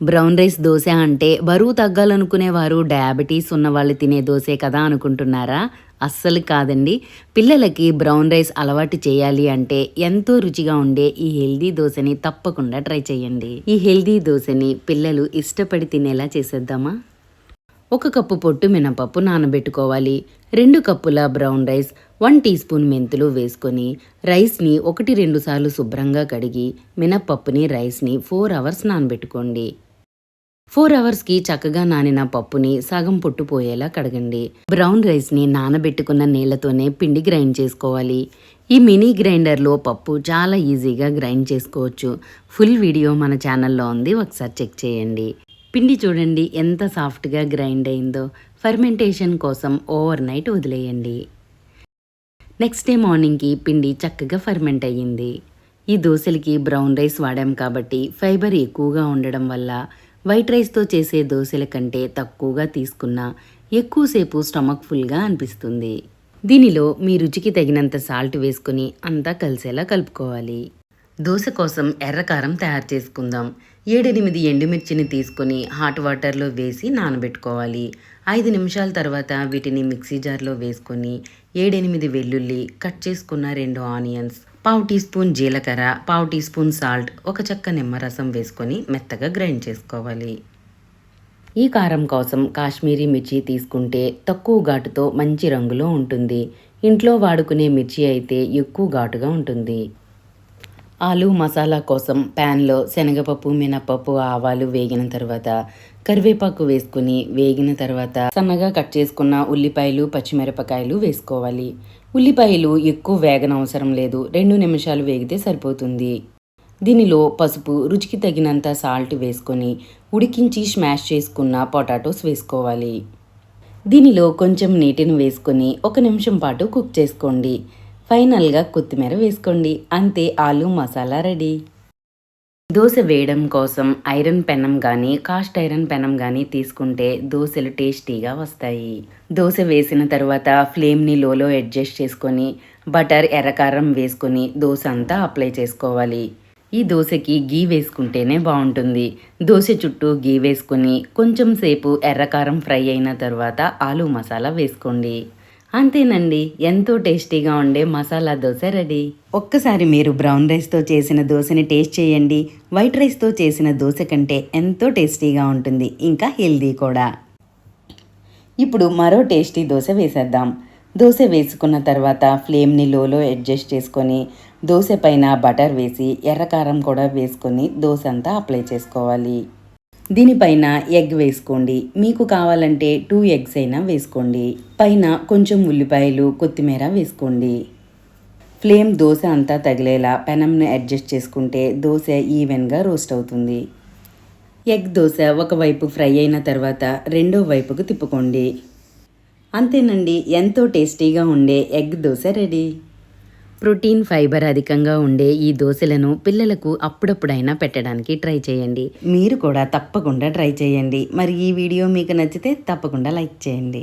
Brown rice dosa అంటే బరువు తగ్గాలనుకునేవారు diabetes ఉన్న వాళ్ళు తినే దోశే కదా అనుకుంటున్నారా? అస్సలు కాదండి. పిల్లలకి బ్రౌన్ రైస్ అలవాటు చేయాలి అంటే ఎంతో రుచిగా ఉండే ఈ హెల్దీ దోశని తప్పకుండా ట్రై చేయండి. ఈ హెల్దీ దోశని పిల్లలు ఇష్టపడి తినేలా చేసేద్దామా? ఒక కప్పు పొట్టు మినపప్పు నానబెట్టుకోవాలి. రెండు కప్పుల brown rice one teaspoon మెంతులు వేసుకొని రైస్ని ఒకటి రెండు సార్లు శుభ్రంగా కడిగి మినపప్పుని రైస్ని ఫోర్ అవర్స్ నానబెట్టుకోండి. ఫోర్ అవర్స్కి చక్కగా నానిన పప్పుని సగం పొట్టుపోయేలా కడగండి. బ్రౌన్ రైస్ని నానబెట్టుకున్న నీళ్ళతోనే పిండి గ్రైండ్ చేసుకోవాలి. ఈ మినీ గ్రైండర్లో పప్పు చాలా ఈజీగా గ్రైండ్ చేసుకోవచ్చు. ఫుల్ వీడియో మన ఛానల్లో ఉంది ఒకసారి చెక్ చేయండి. పిండి చూడండి ఎంత సాఫ్ట్గా గ్రైండ్ అయిందో. ఫర్మెంటేషన్ కోసం ఓవర్ నైట్ వదిలేయండి. నెక్స్ట్ డే మార్నింగ్కి పిండి చక్కగా ఫర్మెంట్ అయ్యింది. ఈ దోశలకి బ్రౌన్ రైస్ వాడాం కాబట్టి ఫైబర్ ఎక్కువగా ఉండడం వల్ల వైట్ రైస్తో చేసే దోశల కంటే తక్కువగా తీసుకున్నా ఎక్కువసేపు స్టమక్ ఫుల్గా అనిపిస్తుంది. దీనిలో మీ రుచికి తగినంత సాల్ట్ వేసుకుని అంతా కలిసేలా కలుపుకోవాలి. దోశ కోసం ఎర్రకారం తయారు చేసుకుందాం. ఏడెనిమిది ఎండుమిర్చిని తీసుకొని హాట్ వాటర్లో వేసి నానబెట్టుకోవాలి. ఐదు నిమిషాల తర్వాత వీటిని మిక్సీ జార్లో వేసుకొని ఏడెనిమిది వెల్లుల్లి కట్ చేసుకున్న రెండు ఆనియన్స్ పావు టీ స్పూన్ జీలకర్ర పావు టీ స్పూన్ సాల్ట్ ఒక చెక్క నిమ్మరసం వేసుకొని మెత్తగా గ్రైండ్ చేసుకోవాలి. ఈ కారం కోసం కాశ్మీరీ మిర్చి తీసుకుంటే తక్కువ ఘాటుతో మంచి రంగులో ఉంటుంది. ఇంట్లో వాడుకునే మిర్చి అయితే ఎక్కువ ఘాటుగా ఉంటుంది. ఆలు మసాలా కోసం ప్యాన్లో శనగపప్పు మినపప్పు ఆవాలు వేగిన తర్వాత కరివేపాకు వేసుకుని వేగిన తర్వాత సన్నగా కట్ చేసుకున్న ఉల్లిపాయలు పచ్చిమిరపకాయలు వేసుకోవాలి. ఉల్లిపాయలు ఎక్కువ వేగనవసరం లేదు. రెండు నిమిషాలు వేగితే సరిపోతుంది. దీనిలో పసుపు రుచికి తగినంత సాల్ట్ వేసుకొని ఉడికించి స్మాష్ చేసుకున్న పొటాటోస్ వేసుకోవాలి. దీనిలో కొంచెం నీటిని వేసుకొని ఒక నిమిషం పాటు కుక్ చేసుకోండి. ఫైనల్గా కొత్తిమీర వేసుకోండి. అంతే ఆలు మసాలా రెడీ. దోశ వేయడం కోసం ఐరన్ పెనం కానీ కాస్ట్ ఐరన్ పెనం కానీ తీసుకుంటే దోశలు టేస్టీగా వస్తాయి. దోశ వేసిన తర్వాత ఫ్లేమ్ని లోలో అడ్జస్ట్ చేసుకొని బటర్ ఎర్రకారం వేసుకొని దోశ అంతా అప్లై చేసుకోవాలి. ఈ దోశకి గీ వేసుకుంటేనే బాగుంటుంది. దోశ చుట్టూ గీ వేసుకొని కొంచెం సేపు ఎర్రకారం ఫ్రై అయిన తర్వాత ఆలు మసాలా వేసుకోండి. అంతేనండి. ఎంతో టేస్టీగా ఉండే మసాలా దోశ రెడీ. ఒక్కసారి మీరు బ్రౌన్ రైస్తో చేసిన దోశని టేస్ట్ చేయండి. వైట్ రైస్తో చేసిన దోశ కంటే ఎంతో టేస్టీగా ఉంటుంది. ఇంకా హెల్దీ కూడా. ఇప్పుడు మరో టేస్టీ దోశ వేసేద్దాం. దోశ వేసుకున్న తర్వాత ఫ్లేమ్ని లోలో అడ్జస్ట్ చేసుకొని దోశ పైన బటర్ వేసి ఎర్రకారం కూడా వేసుకొని దోశ అంతా అప్లై చేసుకోవాలి. దీనిపైన ఎగ్ వేసుకోండి. మీకు కావాలంటే టూ ఎగ్స్ అయినా వేసుకోండి. పైన కొంచెం ఉల్లిపాయలు కొత్తిమీర వేసుకోండి. ఫ్లేమ్ దోశ అంతా తగిలేలా పెనంని అడ్జస్ట్ చేసుకుంటే దోశ ఈవెన్గా రోస్ట్ అవుతుంది. ఎగ్ దోశ ఒకవైపు ఫ్రై అయిన తర్వాత రెండో వైపుకు తిప్పుకోండి. అంతేనండి ఎంతో టేస్టీగా ఉండే egg dosa ready. Protein fiber అధికంగా ఉండే ఈ దోశలను పిల్లలకు అప్పుడప్పుడైనా పెట్టడానికి ట్రై చేయండి. మీరు కూడా తప్పకుండా ట్రై చేయండి. మరి ఈ వీడియో మీకు నచ్చితే తప్పకుండా లైక్ చేయండి.